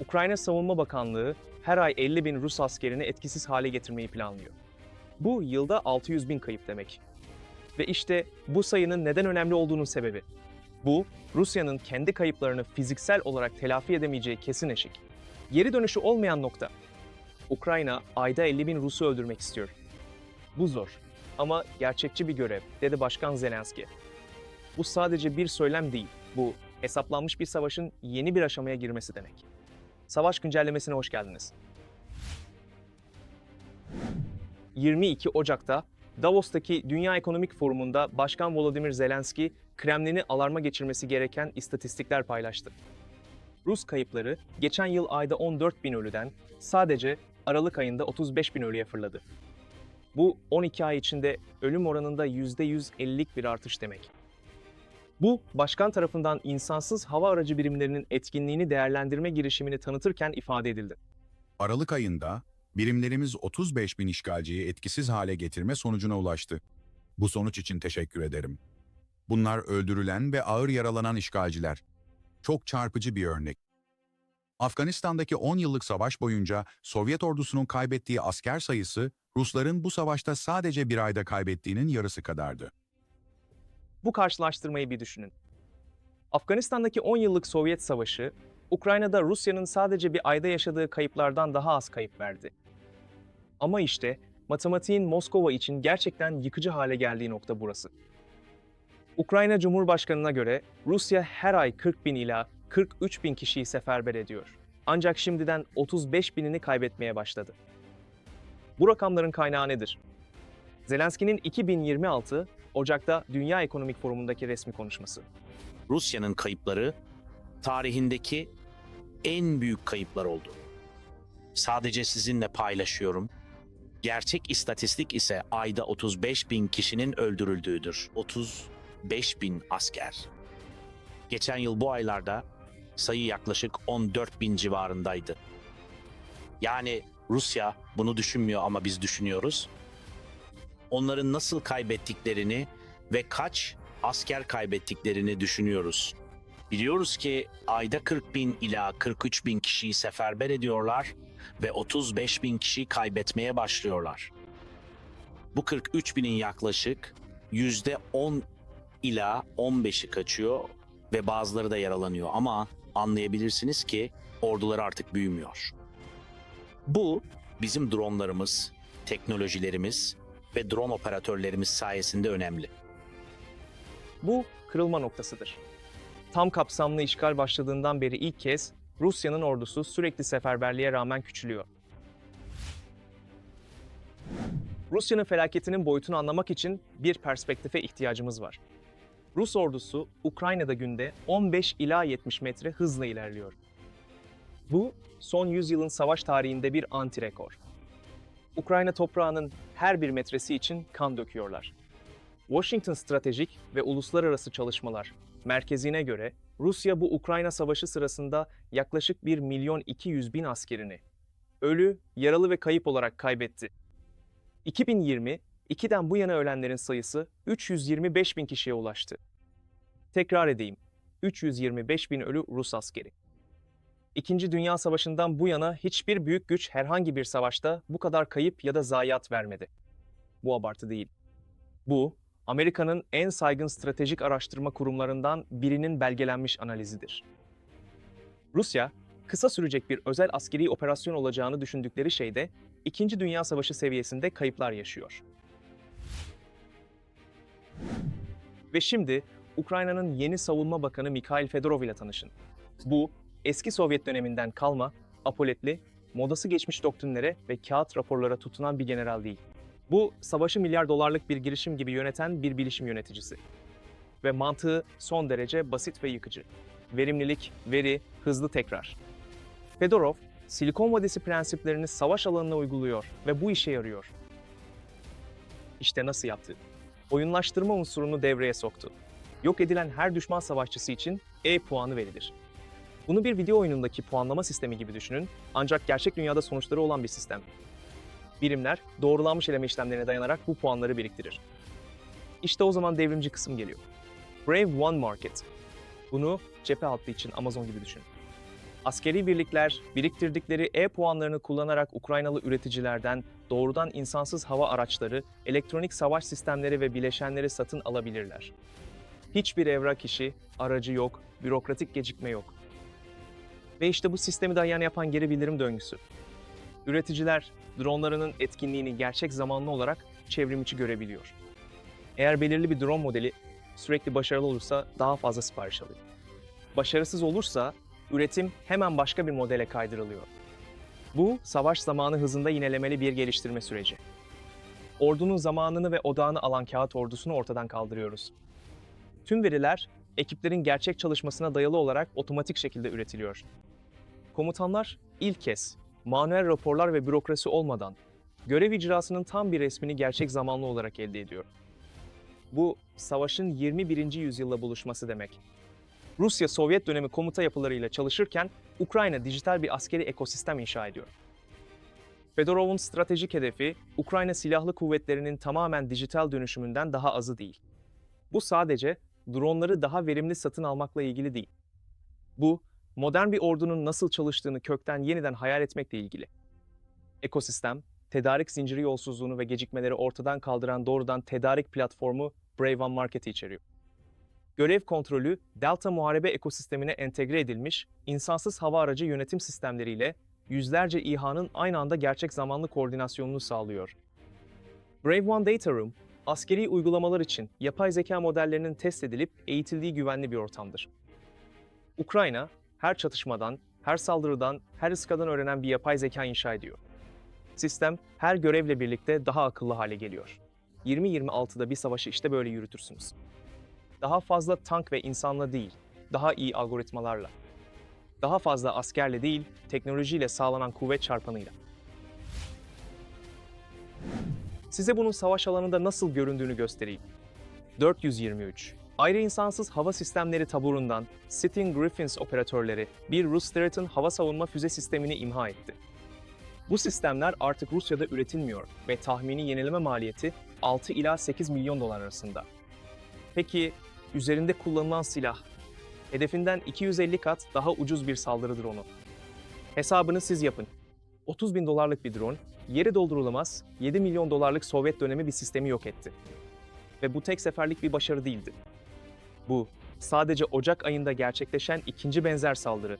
Ukrayna Savunma Bakanlığı her ay 50 bin Rus askerini etkisiz hale getirmeyi planlıyor. Bu yılda 600 bin kayıp demek. Ve işte bu sayının neden önemli olduğunun sebebi. Bu, Rusya'nın kendi kayıplarını fiziksel olarak telafi edemeyeceği kesin eşik. Geri dönüşü olmayan nokta. Ukrayna ayda 50 bin Rus'u öldürmek istiyor. Bu zor ama gerçekçi bir görev, dedi Başkan Zelenski. Bu sadece bir söylem değil, bu hesaplanmış bir savaşın yeni bir aşamaya girmesi demek. Savaş güncellemesine hoş geldiniz. 22 Ocak'ta Davos'taki Dünya Ekonomik Forumu'nda Başkan Volodymyr Zelenski, Kremlin'i alarma geçirmesi gereken istatistikler paylaştı. Rus kayıpları geçen yıl ayda 14 bin ölüden sadece Aralık ayında 35 bin ölüye fırladı. Bu 12 ay içinde ölüm oranında %150'lik bir artış demek. Bu, başkan tarafından insansız hava aracı birimlerinin etkinliğini değerlendirme girişimini tanıtırken ifade edildi. Aralık ayında birimlerimiz 35 bin işgalciyi etkisiz hale getirme sonucuna ulaştı. Bu sonuç için teşekkür ederim. Bunlar öldürülen ve ağır yaralanan işgalciler. Çok çarpıcı bir örnek. Afganistan'daki 10 yıllık savaş boyunca Sovyet ordusunun kaybettiği asker sayısı, Rusların bu savaşta sadece bir ayda kaybettiğinin yarısı kadardı. Bu karşılaştırmayı bir düşünün. Afganistan'daki 10 yıllık Sovyet Savaşı, Ukrayna'da Rusya'nın sadece bir ayda yaşadığı kayıplardan daha az kayıp verdi. Ama işte matematiğin Moskova için gerçekten yıkıcı hale geldiği nokta burası. Ukrayna Cumhurbaşkanı'na göre Rusya her ay 40 bin ila 43 bin kişiyi seferber ediyor. Ancak şimdiden 35 binini kaybetmeye başladı. Bu rakamların kaynağı nedir? Zelenski'nin 2026 Ocak'ta Dünya Ekonomik Forumu'ndaki resmi konuşması. Rusya'nın kayıpları tarihindeki en büyük kayıplar oldu. Sadece sizinle paylaşıyorum. Gerçek istatistik ise ayda 35 bin kişinin öldürüldüğüdür. 35 bin asker. Geçen yıl bu aylarda sayı yaklaşık 14 bin civarındaydı. Yani Rusya bunu düşünmüyor ama biz düşünüyoruz. Onların nasıl kaybettiklerini ve kaç asker kaybettiklerini düşünüyoruz. Biliyoruz ki ayda 40 bin ila 43 bin kişiyi seferber ediyorlar ve 35 bin kişi kaybetmeye başlıyorlar. Bu 43 binin yaklaşık yüzde 10 ila 15'i kaçıyor ve bazıları da yaralanıyor ama anlayabilirsiniz ki orduları artık büyümüyor. Bu bizim dronlarımız, teknolojilerimiz ve drone operatörlerimiz sayesinde önemli. Bu kırılma noktasıdır. Tam kapsamlı işgal başladığından beri ilk kez Rusya'nın ordusu sürekli seferberliğe rağmen küçülüyor. Rusya'nın felaketinin boyutunu anlamak için bir perspektife ihtiyacımız var. Rus ordusu Ukrayna'da günde 15 ila 70 metre hızla ilerliyor. Bu son 100 yılın savaş tarihinde bir anti rekor. Ukrayna toprağının her bir metresi için kan döküyorlar. Washington Stratejik ve Uluslararası Çalışmalar Merkezi'ne göre Rusya bu Ukrayna Savaşı sırasında yaklaşık 1 milyon 200 bin askerini ölü, yaralı ve kayıp olarak kaybetti. 2020, 2'den bu yana ölenlerin sayısı 325 bin kişiye ulaştı. Tekrar edeyim, 325 bin ölü Rus askeri. İkinci Dünya Savaşı'ndan bu yana hiçbir büyük güç herhangi bir savaşta bu kadar kayıp ya da zayiat vermedi. Bu abartı değil. Bu, Amerika'nın en saygın stratejik araştırma kurumlarından birinin belgelenmiş analizidir. Rusya, kısa sürecek bir özel askeri operasyon olacağını düşündükleri şeyde İkinci Dünya Savaşı seviyesinde kayıplar yaşıyor. Ve şimdi Ukrayna'nın yeni savunma bakanı Mikhail Fedorov ile tanışın. Bu, eski Sovyet döneminden kalma, apoletli, modası geçmiş doktrinlere ve kağıt raporlara tutunan bir general değil. Bu, savaşı milyar dolarlık bir girişim gibi yöneten bir bilişim yöneticisi. Ve mantığı son derece basit ve yıkıcı. Verimlilik, veri, hızlı tekrar. Fedorov, Silikon Vadisi prensiplerini savaş alanına uyguluyor ve bu işe yarıyor. İşte nasıl yaptı? Oyunlaştırma unsurunu devreye soktu. Yok edilen her düşman savaşçısı için E puanı verilir. Bunu bir video oyunundaki puanlama sistemi gibi düşünün ancak gerçek dünyada sonuçları olan bir sistem. Birimler doğrulanmış eleme işlemlerine dayanarak bu puanları biriktirir. İşte o zaman devrimci kısım geliyor. Brave One Market. Bunu cephe hattı için Amazon gibi düşünün. Askeri birlikler biriktirdikleri E puanlarını kullanarak Ukraynalı üreticilerden doğrudan insansız hava araçları, elektronik savaş sistemleri ve bileşenleri satın alabilirler. Hiçbir evrak işi, aracı yok, bürokratik gecikme yok. Ve işte bu sistemi dayan yapan geri bildirim döngüsü. Üreticiler dronlarının etkinliğini gerçek zamanlı olarak çevrim içi görebiliyor. Eğer belirli bir drone modeli sürekli başarılı olursa daha fazla sipariş alıyor. Başarısız olursa üretim hemen başka bir modele kaydırılıyor. Bu, savaş zamanı hızında yinelemeli bir geliştirme süreci. Ordunun zamanını ve odağını alan kağıt ordusunu ortadan kaldırıyoruz. Tüm veriler, ekiplerin gerçek çalışmasına dayalı olarak otomatik şekilde üretiliyor. Komutanlar ilk kez manuel raporlar ve bürokrasi olmadan görev icrasının tam bir resmini gerçek zamanlı olarak elde ediyor. Bu, savaşın 21. yüzyılla buluşması demek. Rusya Sovyet dönemi komuta yapılarıyla çalışırken Ukrayna dijital bir askeri ekosistem inşa ediyor. Fedorov'un stratejik hedefi Ukrayna Silahlı Kuvvetleri'nin tamamen dijital dönüşümünden daha azı değil. Bu sadece dronları daha verimli satın almakla ilgili değil. Bu, modern bir ordunun nasıl çalıştığını kökten yeniden hayal etmekle ilgili. Ekosistem, tedarik zinciri yolsuzluğunu ve gecikmeleri ortadan kaldıran doğrudan tedarik platformu Brave One Market'i içeriyor. Görev kontrolü, Delta muharebe ekosistemine entegre edilmiş insansız hava aracı yönetim sistemleriyle yüzlerce İHA'nın aynı anda gerçek zamanlı koordinasyonunu sağlıyor. Brave One Data Room, askeri uygulamalar için yapay zeka modellerinin test edilip eğitildiği güvenli bir ortamdır. Ukrayna, her çatışmadan, her saldırıdan, her ıskadan öğrenen bir yapay zeka inşa ediyor. Sistem her görevle birlikte daha akıllı hale geliyor. 2026'da bir savaşı işte böyle yürütürsünüz. Daha fazla tank ve insanla değil, daha iyi algoritmalarla. Daha fazla askerle değil, teknolojiyle sağlanan kuvvet çarpanıyla. Size bunun savaş alanında nasıl göründüğünü göstereyim. 423. Ayrı insansız hava sistemleri taburundan Sitting Griffins operatörleri bir Rus Stratton hava savunma füze sistemini imha etti. Bu sistemler artık Rusya'da üretilmiyor ve tahmini yenileme maliyeti 6 ila 8 milyon dolar arasında. Peki üzerinde kullanılan silah hedefinden 250 kat daha ucuz bir saldırı dronu. Hesabını siz yapın. 30 bin dolarlık bir drone, yeri doldurulamaz 7 milyon dolarlık Sovyet dönemi bir sistemi yok etti. Ve bu tek seferlik bir başarı değildi. Bu, sadece Ocak ayında gerçekleşen ikinci benzer saldırı.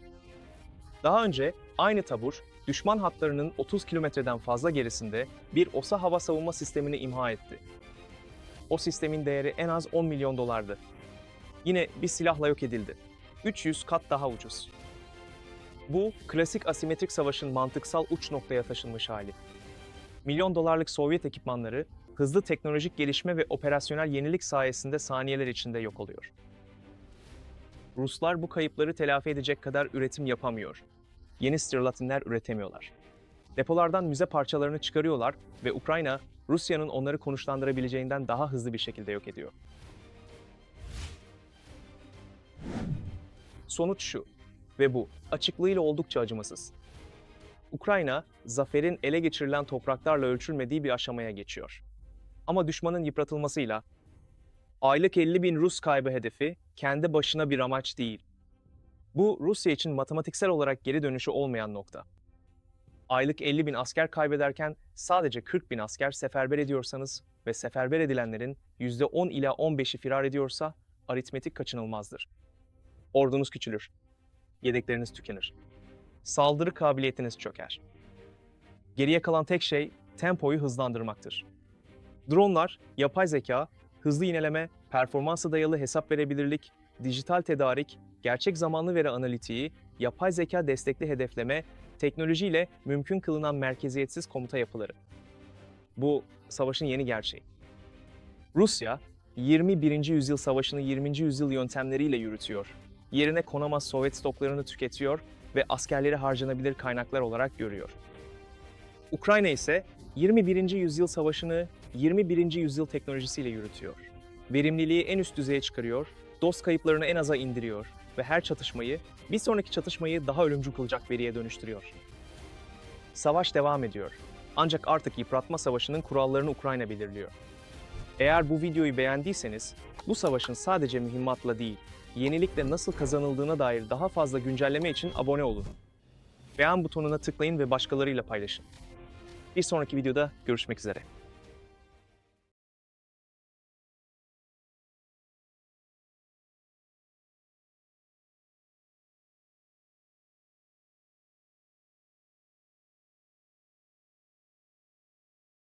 Daha önce aynı tabur, düşman hatlarının 30 kilometreden fazla gerisinde bir OSA hava savunma sistemini imha etti. O sistemin değeri en az 10 milyon dolardı. Yine bir silahla yok edildi. 300 kat daha ucuz. Bu, klasik asimetrik savaşın mantıksal uç noktaya taşınmış hali. Milyon dolarlık Sovyet ekipmanları, hızlı teknolojik gelişme ve operasyonel yenilik sayesinde saniyeler içinde yok oluyor. Ruslar bu kayıpları telafi edecek kadar üretim yapamıyor. Yeni Strelatinler üretemiyorlar. Depolardan müze parçalarını çıkarıyorlar ve Ukrayna, Rusya'nın onları konuşlandırabileceğinden daha hızlı bir şekilde yok ediyor. Sonuç şu ve bu açıklığıyla oldukça acımasız. Ukrayna, zaferin ele geçirilen topraklarla ölçülmediği bir aşamaya geçiyor. Ama düşmanın yıpratılmasıyla aylık 50 bin Rus kaybı hedefi kendi başına bir amaç değil. Bu Rusya için matematiksel olarak geri dönüşü olmayan nokta. Aylık 50 bin asker kaybederken sadece 40 bin asker seferber ediyorsanız ve seferber edilenlerin %10 ila 15'i firar ediyorsa aritmetik kaçınılmazdır. Ordunuz küçülür. Yedekleriniz tükenir. Saldırı kabiliyetiniz çöker. Geriye kalan tek şey tempoyu hızlandırmaktır. Dronlar, yapay zeka, hızlı yineleme, performansa dayalı hesap verebilirlik, dijital tedarik, gerçek zamanlı veri analitiği, yapay zeka destekli hedefleme, teknolojiyle mümkün kılınan merkeziyetsiz komuta yapıları. Bu savaşın yeni gerçeği. Rusya, 21. yüzyıl savaşını 20. yüzyıl yöntemleriyle yürütüyor. Yerine konamaz Sovyet stoklarını tüketiyor ve askerleri harcanabilir kaynaklar olarak görüyor. Ukrayna ise 21. yüzyıl savaşını 21. yüzyıl teknolojisiyle yürütüyor. Verimliliği en üst düzeye çıkarıyor, dost kayıplarını en aza indiriyor ve her çatışmayı, bir sonraki çatışmayı daha ölümcül kılacak veriye dönüştürüyor. Savaş devam ediyor. Ancak artık yıpratma savaşının kurallarını Ukrayna belirliyor. Eğer bu videoyu beğendiyseniz, bu savaşın sadece mühimmatla değil, yenilikle nasıl kazanıldığına dair daha fazla güncelleme için abone olun. Beğen butonuna tıklayın ve başkalarıyla paylaşın. Bir sonraki videoda görüşmek üzere.